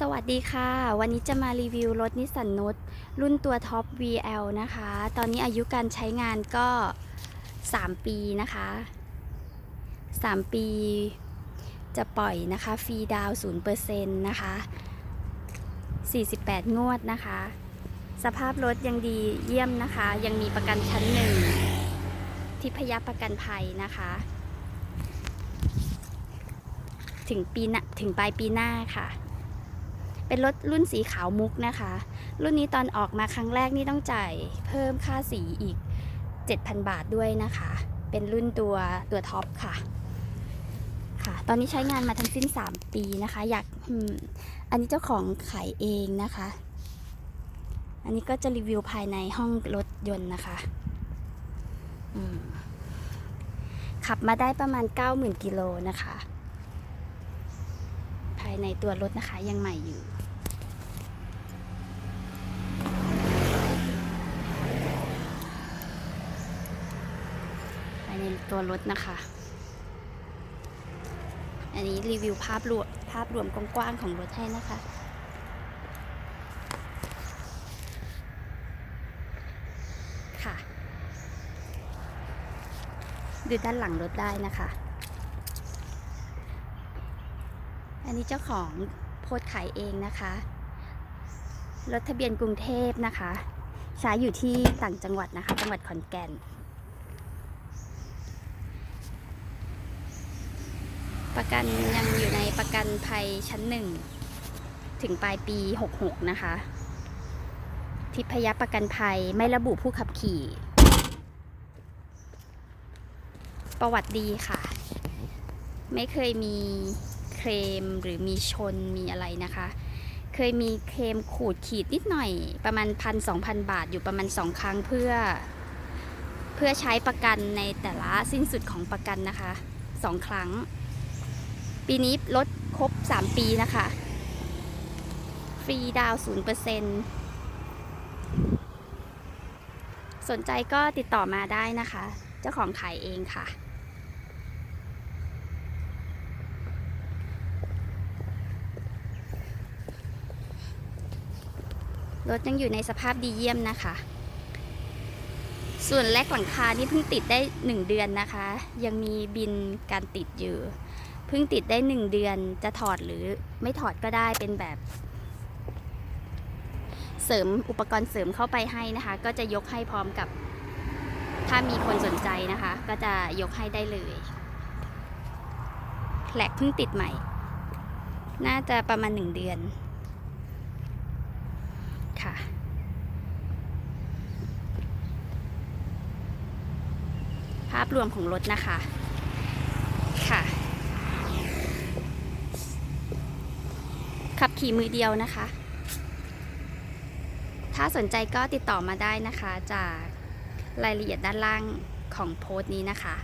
สวัสดีค่ะ วันนี้จะมารีวิวรถนิสสันนุตรุ่นตัวท็อป VL นะคะ ตอนนี้อายุการใช้งานก็ 3 ปีนะคะ 3 ปีจะปล่อยนะคะ ฟรีดาวน์0%นะคะ 48 งวดนะคะ สภาพรถยังดีเยี่ยมนะคะ ยังมีประกันชั้นหนึ่งทิพยประกันภัยนะคะ ถึงปีหน้าถึงปลายปีหน้าค่ะ เป็นรถรุ่นสีขาวมุกนะคะ รุ่นนี้ตอนออกมาครั้งแรกนี่ต้องจ่ายเพิ่มค่าสีอีก 7,000 บาทด้วยนะคะ เป็นรุ่นตัวตัวท็อปค่ะค่ะ ตอนนี้ใช้งานมาทั้งสิ้น 3 ปีนะคะ อยากอันนี้เจ้าของขายเองนะคะ อันนี้ก็จะรีวิวภายในห้องรถยนต์นะคะขับมาได้ประมาณ 90,000กิโลนะคะ ในตัวรถนะคะ ยังใหม่อยู่ ภายในตัวรถนะคะ อันนี้รีวิวภาพรวมภาพรวมกว้างๆของรถให้นะคะค่ะดูด้านหลังรถได้นะคะ อันนี้เจ้าของโพสขายเองนะคะ รถทะเบียนกรุงเทพนะคะ ใช้อยู่ที่ต่างจังหวัดนะคะ จังหวัดขอนแก่น ประกันยังอยู่ในประกันภัยชั้นหนึ่ง ถึงปลายปี 66 นะคะ ทิพยประกันภัยไม่ระบุผู้ขับขี่ ประวัติดีค่ะ ไม่เคยมี เคลมหรือมีชนมีอะไรนะคะ เคยมีเคลมขูดขีดนิดหน่อย ประมาณพันสองพันบาทอยู่ประมาณสองครั้งเพื่อ เพื่อใช้ประกันในแต่ละสิ้นสุดของประกันนะคะสองครั้ง ปีนี้ลดครบ 3 ปีนะคะ ฟรีดาวศูนย์เปอร์เซ็นสนใจก็ติดต่อมาได้นะคะ เจ้าของขายเองค่ะ รถยังอยู่ในสภาพดีเยี่ยมนะคะ ส่วนแรกหลังคานี่เพิ่งติดได้ 1 เดือนนะคะ ยังมีบินการติดอยู่ เพิ่งติดได้ 1 เดือนจะถอดหรือไม่ถอดก็ได้เป็นแบบ เสริมอุปกรณ์เสริมเข้าไปให้นะคะ ก็จะยกให้พร้อมกับ ถ้ามีคนสนใจนะคะ ก็จะยกให้ได้เลยแหลกเพิ่งติดใหม่ น่าจะประมาณ 1 เดือน ค่ะ ภาพรวมของรถนะคะ ค่ะ ขับขี่มือเดียวนะคะ ถ้าสนใจก็ติดต่อมาได้นะคะจากรายละเอียดด้านล่างของโพสต์นี้นะคะ